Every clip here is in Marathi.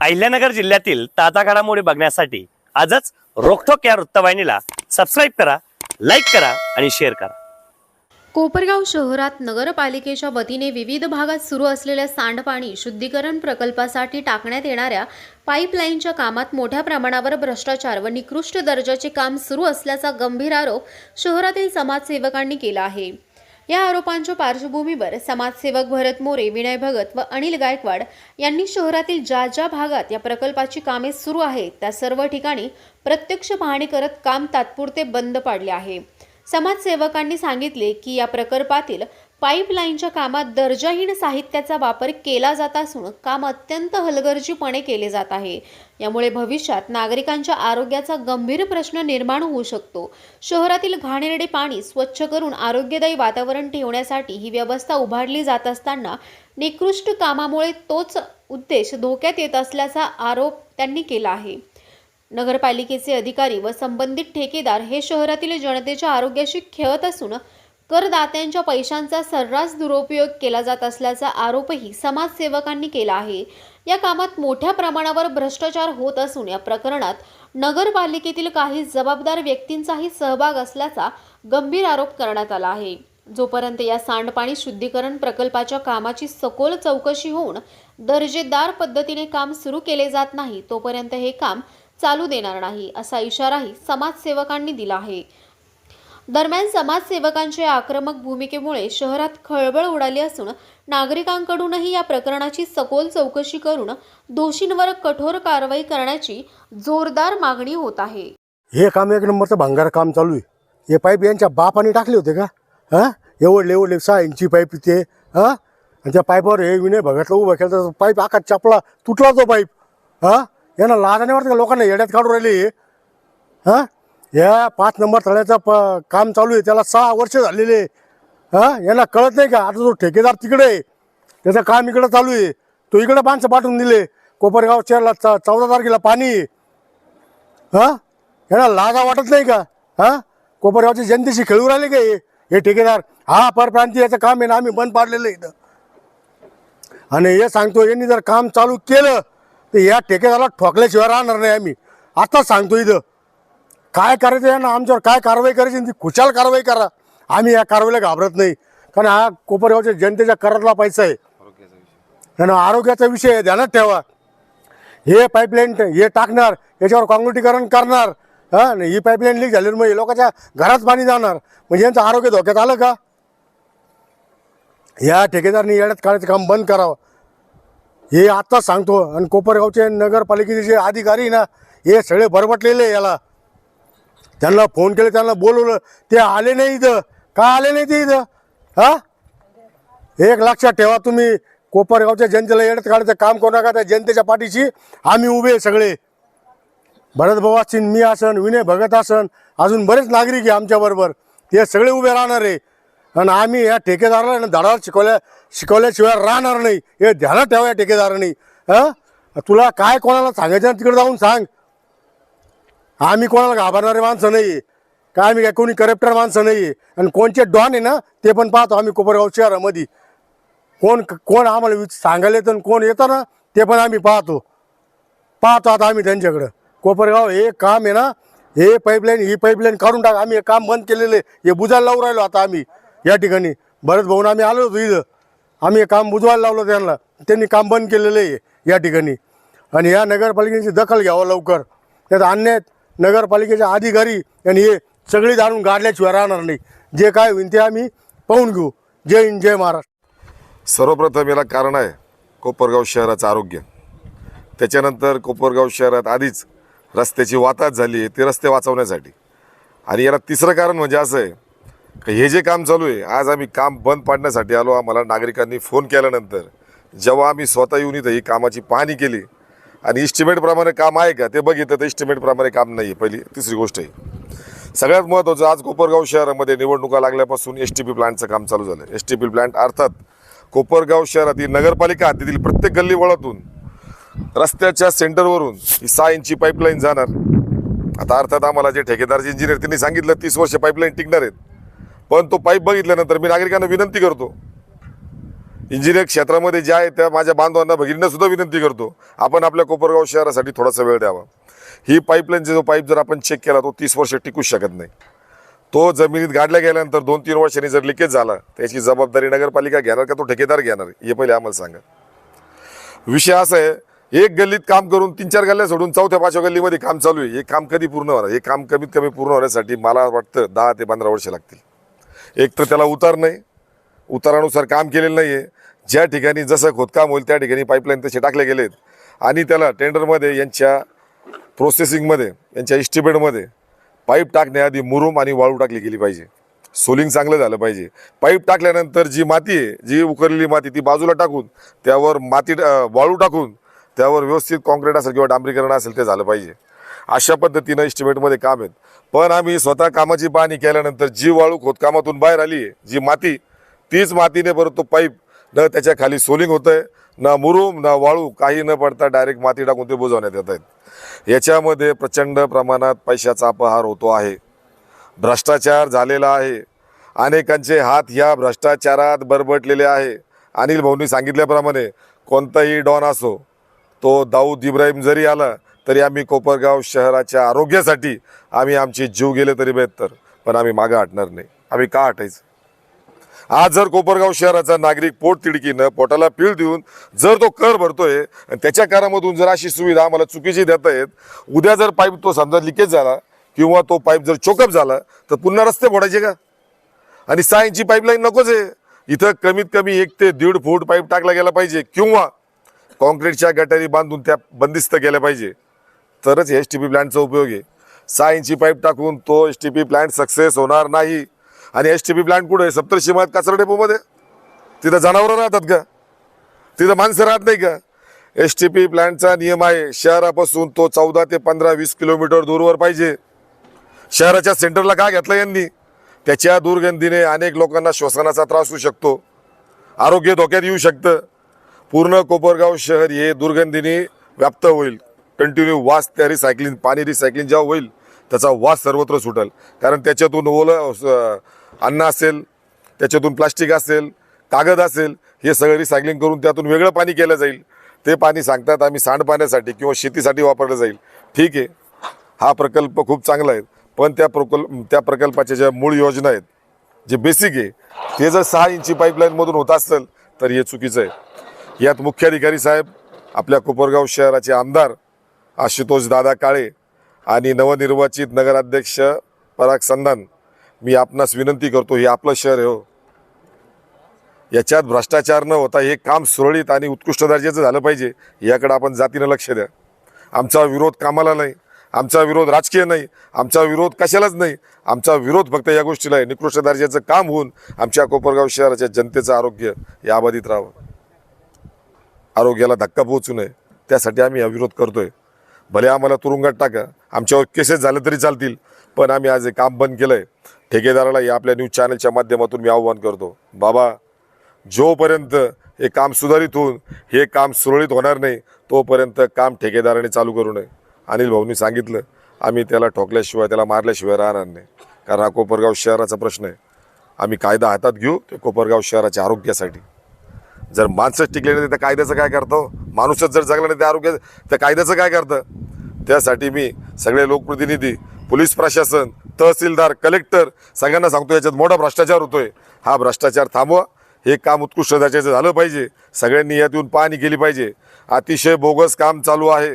अहिल्यानगर जिल्ह्यातील ताजा घडामोडी बघण्यासाठी आजच रोखोक या वृत्तवाहिनीला सबस्क्राईब करा लाईक करा आणि शेअर करा. कोपरगाव शहरात नगरपालिकेच्या वतीने विविध भागात सुरू असलेल्या सांडपाणी शुद्धीकरण प्रकल्पासाठी टाकण्यात येणाऱ्या पाईपलाईनच्या कामात मोठ्या प्रमाणावर भ्रष्टाचार व निकृष्ट दर्जाचे काम सुरू असल्याचा गंभीर आरोप शहरातील समाजसेवकांनी केला आहे. या आरोपांच्या पार्श्वभूमीवर समाजसेवक भरत मोरे विनय भगत व अनिल गायकवाड यांनी शहरातील ज्या ज्या भागात या प्रकल्पाची कामे सुरू आहेत त्या सर्व ठिकाणी प्रत्यक्ष पाहणी करत काम तात्पुरते बंद पाडले आहे. समाजसेवकांनी सांगितले की या प्रकल्पातील पाईपलाईनच्या कामात दर्जाहीन साहित्याचा वापर केला जात असून काम अत्यंत हलगर्जीपणे केले जात आहे. यामुळे भविष्यात नागरिकांच्या आरोग्याचा गंभीर प्रश्न निर्माण होऊ शकतो. शहरातील घाणेरडे पाणी स्वच्छ करून आरोग्यदायी वातावरण ठेवण्यासाठी ही व्यवस्था उभारली जात असताना निकृष्ट कामामुळे तोच उद्देश धोक्यात येत असल्याचा आरोप त्यांनी केला आहे. नगरपालिकेचे अधिकारी व संबंधित ठेकेदार हे शहरातील जनतेच्या आरोग्याशी खेळत असून करदात्यांच्या पैशांचा सर्रास दुरुपयोग केला जात असल्याचा आरोपही समाजसेवकांनी केला आहे. या कामात मोठ्या प्रमाणावर भ्रष्टाचार होत असून या प्रकरणात नगरपालिकेतील काही जबाबदार व्यक्तींचाही सहभाग असल्याचा गंभीर आरोप करण्यात आला आहे. जोपर्यंत या सांडपाणी शुद्धीकरण प्रकल्पाच्या कामाची सखोल चौकशी होऊन दर्जेदार पद्धतीने काम सुरू केले जात नाही तोपर्यंत हे काम चालू देणार नाही असा इशाराही समाजसेवकांनी दिला आहे. दरम्यान समाजसेवकांच्या आक्रमक भूमिकेमुळे शहरात खळबळ उडाली असून नागरिकांकडूनही या प्रकरणाची सखोल चौकशी करून दोषींवर कठोर कारवाई करण्याची जोरदार मागणी होत आहे. हे काम एक नंबरचं भांगार काम चालू आहे. हे पाईप यांच्या बापाने टाकले होते का? हां? एवढले एवढले सहा इंची पाईप ते हां? आणि त्या पाईपावर हे विनय भगतला उभं केलं तर पाईप आकात चपला तुटला तो पाईप. हां? यांना लाजाने वाटतं का लोकांना येड्यात काढून राहिले हे? हां? या पाच नंबर तळ्याचं प काम चालू आहे. त्याला सहा वर्ष झालेले. हां? यांना कळत नाही का? आता तो ठेकेदार तिकडे आहे. त्याचं काम इकडं चालू आहे. तो इकडं माणसं पाठवून दिले. कोपरगाव शहराला च चौदा तारखेला पाणी आहे. हा? यांना लाजा वाटत नाही का? हा? कोपरगावच्या जनतेशी खेळू राहिले का हे? हे ठेकेदार? हा परप्रांती याचं काम आहे ना आम्ही बंद पाडलेलं आहे इथं. आणि हे सांगतो यांनी जर काम चालू केलं तर या ठेकेदाराला ठोकल्याशिवाय राहणार नाही आम्ही. आता सांगतो इथं. काय करायचं यांना आमच्यावर काय कारवाई करायची ती खुशाल कारवाई करा. आम्ही या कारवाईला घाबरत नाही. कारण हा कोपरगावच्या जनतेच्या करातला पैसा आहे. आणि आरोग्याचा विषय ध्यानात ठेवा. हे पाईपलाईन हे टाकणार. याच्यावर काँक्रिटीकरण करणार. हा? ही पाईपलाईन लीक झाली मग हे लोकांच्या घरात पाणी जाणार. म्हणजे यांचं आरोग्य धोक्यात आलं का? या ठेकेदारनी येण्यात काढायचं काम बंद करावं. हे आत्ताच सांगतो. आणि कोपरगावचे नगरपालिकेचे जे अधिकारी ना हे सगळे बरबटलेले याला. त्यांना फोन केला त्यांना बोलवलं. ते आले नाही इथं. का आले नाही ते इथं? हा? एक लक्षात ठेवा तुम्ही कोपरगावच्या जनतेला येण्यात काढायचं काम करू नका त्या जनतेच्या पाठीशी. आम्ही उभे आहे सगळे. भरत भाऊ असतील मी असन विनय भगत असन अजून बरेच नागरिक आहे आमच्याबरोबर ते सगळे उभे राहणार आहे. आणि आम्ही या ठेकेदाराला धडाला शिकवल्या शिकवल्याशिवाय राहणार नाही. हे ध्यानात ठेवा या ठेकेदारांनी. हां? तुला काय कोणाला सांगायचं तिकडे जाऊन सांग. आम्ही कोणाला घाबरणारे माणसं नाही. आहे काय आम्ही काय कोणी करप्टर माणसं नाही. आहे आणि कोणचे डॉन आहे ना ते पण पाहतो आम्ही कोपरगाव शहरामध्ये. कोण कोण आम्हाला सांगायला येतं आणि कोण येतं ना ते पण आम्ही पाहतो. पाहतो आता आम्ही त्यांच्याकडं. कोपरगाव हे काम आहे ना हे पाईपलाईन ही पाईपलाईन काढून टाक. आम्ही हे काम बंद केलेलं आहे. हे बुजायला लावून राहिलो आता आम्ही. या ठिकाणी. भरत भाऊन आम्ही आलो होतो इथं. आम्ही हे काम बुजवायला लावलं त्यांना. त्यांनी काम बंद केलेलं आहे या ठिकाणी. आणि या नगरपालिकेची दखल घ्यावं लवकर. त्यात अन्याय नगरपालिकेचे अधिकारी आणि हे सगळी जाणून गाडल्याशिवाय राहणार नाही. जे काय होईल ते आम्ही पाहून घेऊ. जय हिंद जय महाराष्ट्र. सर्वप्रथम याला कारण आहे कोपरगाव शहराचं आरोग्य. त्याच्यानंतर कोपरगाव शहरात आधीच रस्त्याची वाताच झाली आहे ते रस्ते वाचवण्यासाठी. आणि याला तिसरं कारण म्हणजे असं आहे का हे जे काम चालू आहे आज आम्ही काम बंद पाडण्यासाठी आलो. आम्हाला नागरिकांनी फोन केल्यानंतर जेव्हा आम्ही स्वतः येऊन इथं ही कामाची पाहणी केली आणि इस्टिमेटप्रमाणे काम आहे का? ते बघितलं तर इस्टिमेटप्रमाणे काम नाही आहे पहिली तिसरी गोष्ट आहे. सगळ्यात महत्त्वाचं आज कोपरगाव शहरामध्ये निवडणुका लागल्यापासून एस टी पी प्लांटचं काम चालू झालं एस टी पी प्लांट अर्थात कोपरगाव शहरातील नगरपालिका हद्दीतील प्रत्येक गल्ली वळातून रस्त्याच्या सेंटरवरून ही सहा इंची पाईपलाईन जाणार. आता अर्थात आम्हाला जे ठेकेदारचे इंजिनियर त्यांनी सांगितलं तीस वर्ष पाईपलाईन टिकणार आहेत. पण तो पाईप बघितल्यानंतर मी नागरिकांना विनंती करतो इंजिनियर क्षेत्रामध्ये जे आहे त्या माझ्या बांधवांना भगिनींना सुद्धा विनंती करतो आपण आपल्या कोपरगाव शहरासाठी थोडासा वेळ द्यावा. ही पाईपलाईनचा जो पाईप जर आपण चेक केला तो तीस वर्ष टिकूच शकत नाही. तो जमिनीत गाडल्या गेल्यानंतर दोन तीन वर्षांनी जर लिकेज झाला त्याची जबाबदारी नगरपालिका घेणार का तो ठेकेदार घेणार? हे पहिले आम्हाला सांगा. विषय असा आहे एक गल्लीत काम करून तीन चार गल्ल्या सोडून चौथ्या पाचव्या गल्लीमध्ये काम चालू आहे. हे काम कधी पूर्ण होणार? हे काम कमीत कमी पूर्ण होण्यासाठी मला वाटतं दहा ते पंधरा वर्ष लागतील. एक तर त्याला उतार नाही. उतारानुसार काम केलेलं नाही आहे ज्या ठिकाणी जसं खोदकाम होईल त्या ठिकाणी पाईपलाईन तसे टाकले गेलेत. आणि त्याला टेंडरमध्ये यांच्या प्रोसेसिंगमध्ये यांच्या इस्टिमेटमध्ये पाईप टाकण्याआधी मुरुम आणि वाळू टाकली गेली पाहिजे. सोलिंग चांगलं झालं पाहिजे. पाईप टाकल्यानंतर जी माती आहे जी उकरलेली माती ती बाजूला टाकून त्यावर माती वाळू टाकून त्यावर व्यवस्थित कॉन्क्रीट असेल किंवा डांबरीकरण असेल ते झालं पाहिजे. अशा पद्धतीनं इस्टिमेटमध्ये काम आहेत. पण आम्ही स्वतः कामाची पाहणी केल्यानंतर जी वाळू खोदकामातून बाहेर आली आहे जी माती तीच मातीने परत तो पाईप न त्याच्याखाली सोलिंग होतं आहे ना मुरुम ना वाळू काही न पडता डायरेक्ट माती टाकून ते बुजवण्यात येत आहेत. याच्यामध्ये प्रचंड प्रमाणात पैशाचा अपहार होतो आहे. भ्रष्टाचार झालेला आहे. अनेकांचे हात ह्या भ्रष्टाचारात बरबटलेले आहे. अनिल भाऊंनी सांगितल्याप्रमाणे कोणताही डॉन असो तो दाऊद इब्राहिम जरी आला तरी आम्ही कोपरगाव शहराच्या आरोग्यासाठी आम्ही आमचे जीव गेले तरी बेहतर पण आम्ही मागं हटणार नाही. आम्ही का हटायचं? आज जर कोपरगाव शहराचा नागरिक पोट तिडकीनं पोटाला पीळ देऊन जर तो कर भरतोय आणि त्याच्या करामधून जर अशी सुविधा आम्हाला चुकीची देता येत उद्या जर पाईप तो समजा लिकेज झाला किंवा तो पाईप जर चोकअप झाला तर पुन्हा रस्ते फोडायचे का? आणि सहा इंची पाईपलाईन नकोच आहे. इथं कमीत कमी एक ते दीड फूट पाईप टाकला गेला पाहिजे किंवा कॉन्क्रीटच्या गटारी बांधून त्या बंदिस्त केल्या पाहिजे. तरच एस टी पी प्लॅन्टचा उपयोग आहे. सहा इंची पाईप टाकून तो S T P plant success होणार नाही. आणि एस टी पी प्लांट कुठे आहे? सप्तर्षीमात कचरा डेपोमध्ये? तिथं जनावरं राहतात का? तिथं माणसं राहत नाही का? एस टी पी प्लॅन्टचा नियम आहे शहरापासून तो चौदा ते पंधरा वीस किलोमीटर दूरवर पाहिजे. शहराच्या सेंटरला का घेतलं यांनी? त्याच्या दुर्गंधीने अनेक लोकांना श्वसनाचा त्रास होऊ शकतो. आरोग्य धोक्यात येऊ शकतं. पूर्ण कोपरगाव शहर हे दुर्गंधीने व्याप्त होईल. कंटिन्यू वास त्या रिसायकलिंग पाणी रिसायकलिंग जेव्हा होईल त्याचा वास सर्वत्र सुटेल. कारण त्याच्यातून ओलं अन्न असेल त्याच्यातून प्लास्टिक असेल कागद असेल हे सगळं रिसायकलिंग करून त्यातून वेगळं पाणी केलं जाईल. ते पाणी सांगतात आम्ही सांडपाण्यासाठी किंवा शेतीसाठी वापरलं जाईल. ठीक आहे. हा प्रकल्प खूप चांगला आहे. पण त्या प्रकल्प त्या प्रकल्पाच्या ज्या मूळ योजना आहेत जे बेसिक आहे ते जर सहा इंची पाईपलाईनमधून होत असेल तर हे चुकीचं आहे. यात मुख्याधिकारी साहेब आपल्या कोपरगाव शहराचे आमदार आशुतोष दादा काळे आणि नवनिर्वाचित नगराध्यक्ष पराग संधान मी आपणास विनंती करतो हे आपलं शहर आहे हो. याच्यात भ्रष्टाचार न होता हे काम सुरळीत आणि उत्कृष्ट दर्जाचं झालं पाहिजे याकडे आपण जातीनं लक्ष द्या. आमचा विरोध कामाला नाही आमचा विरोध राजकीय नाही आमचा विरोध कशालाच नाही आमचा विरोध फक्त या गोष्टीला आहे. निकृष्ट दर्जाचं काम होऊन आमच्या कोपरगाव शहराच्या जनतेचं आरोग्य हे अबाधित राहावं. आरोग्याला धक्का पोहोचू नये त्यासाठी आम्ही हा विरोध करतोय. भले आम्हाला तुरुंगात टाका आमच्यावर केसेस झाले तरी चालतील पण आम्ही आज हे काम बंद केलंय. ठेकेदाराला या आपल्या न्यूज चॅनलच्या माध्यमातून मी आव्हान करतो. बाबा जोपर्यंत हे काम सुधारित होऊन हे काम सुरळीत होणार नाही तोपर्यंत काम ठेकेदाराने चालू करू नये. अनिल भाऊनी सांगितलं आम्ही त्याला ठोकल्याशिवाय त्याला मारल्याशिवाय राहणार नाही. कारण हा कोपरगाव शहराचा प्रश्न आहे. आम्ही कायदा हातात घेऊ ते कोपरगाव शहराच्या आरोग्यासाठी. जर माणसंच टिकले नाही तर कायद्याचं काय करतो? माणूसच जर जगला नाही त्या आरोग्य त्या कायद्याचं काय करतं? त्यासाठी मी सगळे लोकप्रतिनिधी पोलीस प्रशासन तहसीलदार कलेक्टर सगळ्यांना सांगतो याच्यात मोठा भ्रष्टाचार होतोय. हा भ्रष्टाचार थांबवा. हे काम उत्कृष्ट दर्जाचं झालं पाहिजे. सगळ्यांनी यात येऊन पाहणी केली पाहिजे. अतिशय बोगस काम चालू आहे.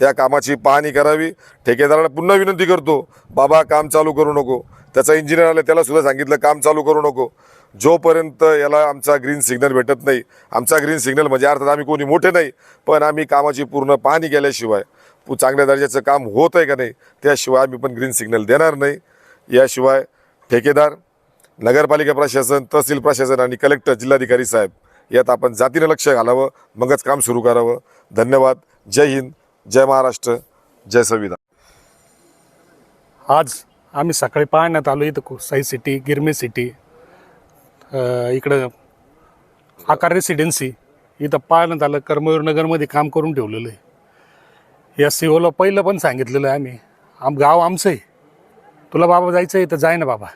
त्या कामाची पाहणी करावी. ठेकेदाराला पुन्हा विनंती करतो बाबा काम चालू करू नको. त्याचा इंजिनियर आला त्याला सुद्धा सांगितलं काम चालू करू नको. जोपर्यंत याला आमचा ग्रीन सिग्नल भेटत नाही आमचा ग्रीन सिग्नल म्हणजे अर्थात आम्ही कोणी मोठे नाही पण आम्ही कामाची पूर्ण पाहणी केल्याशिवाय चांगल्या दर्जाचं काम होत आहे का नाही त्याशिवाय आम्ही पण ग्रीन सिग्नल देणार नाही. याशिवाय ठेकेदार नगरपालिका प्रशासन तहसील प्रशासन आणि कलेक्टर जिल्हाधिकारी साहेब यात आपण जातीनं लक्ष घालावं मगच काम सुरू करावं. धन्यवाद. जय हिंद जय महाराष्ट्र जय संविधान. आज आम्ही सकाळी पाहण्यात आलो इथं साई सिटी गिरमे सिटी इकडं आकार रेसिडेन्सी इथं पाहण्यात आलं. कर्मवीर नगरमध्ये काम करून ठेवलेलं आहे. या सीओला पहिलं पण सांगितलेलं आहे आम्ही. आम गाव आमचं आहे. तुला बाबा जायचं आहे तर जाय ना बाबा.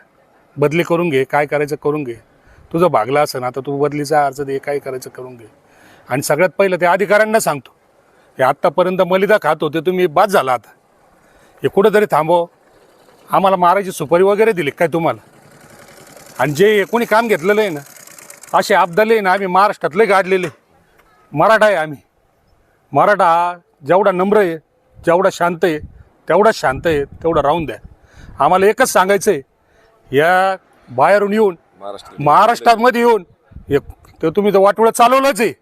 बदली करून घे काय करायचं करून घे. तुझं भागला असं ना आता तू बदलीचा अर्ज दे काय करायचं करून घे. आणि सगळ्यात पहिलं ते अधिकाऱ्यांना सांगतो. हे आत्तापर्यंत मलिदा खात होते तुम्ही बाद झाला आता. हे कुठंतरी थांबव. आम्हाला मारायची सुपारी वगैरे दिली काय तुम्हाला? आणि जे कोणी काम घेतलेलं आहे ना असे अब्दाले ना आम्ही महाराष्ट्रातले गाडलेले. मराठा आहे आम्ही. मराठा जेवढा नम्र आहे जेवढा शांत आहे तेवढा शांत आहे तेवढा राहून द्या. आम्हाला एकच सांगायचं आहे या बाहेरून येऊन महाराष्ट्रामध्ये. येऊन एक ते तुम्ही तर वाटोळं चालवलंच आहे.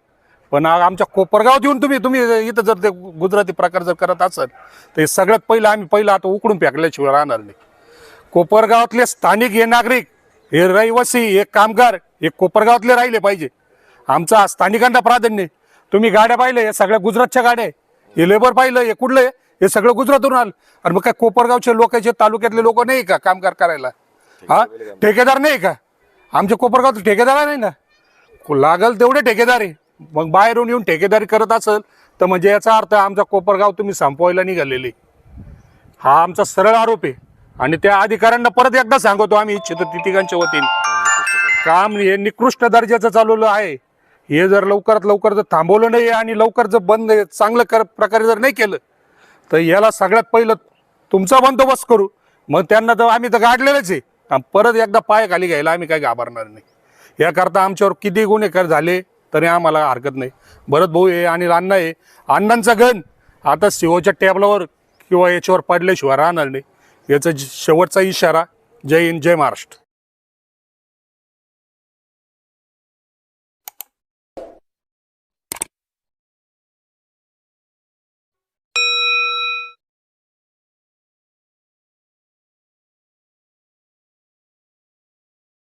पण आमच्या कोपरगावात येऊन तुम्ही तुम्ही इथं जर ते गुजराती प्रकार जर करत असाल तर हे सगळ्यात पहिलं आम्ही पहिलं आता उकडून फेकल्याशिवाय राहणार नाही. कोपरगावातले स्थानिक हे नागरिक हे रहिवासी हे कामगार हे कोपरगावातले राहिले पाहिजे. आमचा स्थानिकांना प्राधान्य. तुम्ही गाड्या पाहिलं हे सगळ्या गुजरातच्या गाड्या आहे. हे लेबर पाहिलं हे कुठलं आहे? हे सगळं गुजरातून आलं. आणि मग काय कोपरगावचे लोकांचे तालुक्यातले लोक नाही का कामगार करायला? हा? ठेकेदार नाही का? आमच्या कोपरगाव ठेकेदार नाही ना? लागल तेवढे ठेकेदार आहे. मग बाहेरून येऊन ठेकेदारी करत असेल तर म्हणजे याचा अर्थ आमचा कोपरगाव तुम्ही संपवायला निघालेले. हा आमचा सरळ आरोप आहे. आणि त्या अधिकाऱ्यांना परत एकदा सांगतो आम्ही इच्छितो तिघांच्या वतीने. काम हे निकृष्ट दर्जाचं चालवलं आहे. हे जर लवकरात लवकर जर थांबवलं नाही आणि लवकर जर बंद चांगलं कर प्रकारे जर नाही केलं तर याला सगळ्यात पहिलं तुमचा बंदोबस्त करू. मग त्यांना तर आम्ही तर गाडलेलंच आहे. आणि परत एकदा पाय खाली घ्यायला आम्ही काही घाबरणार नाही. याकरता आमच्यावर किती गुन्हे कर झाले तरी आम्हाला हरकत नाही. भरत भाऊ आहे आणि अण्णा आहे. अण्णांचा गण आता शिवच्या टेबलावर किंवा याच्यावर पडल्याशिवाय राहणार नाही. याचा शेवटचा इशारा जय हिंद जय महाराष्ट्र.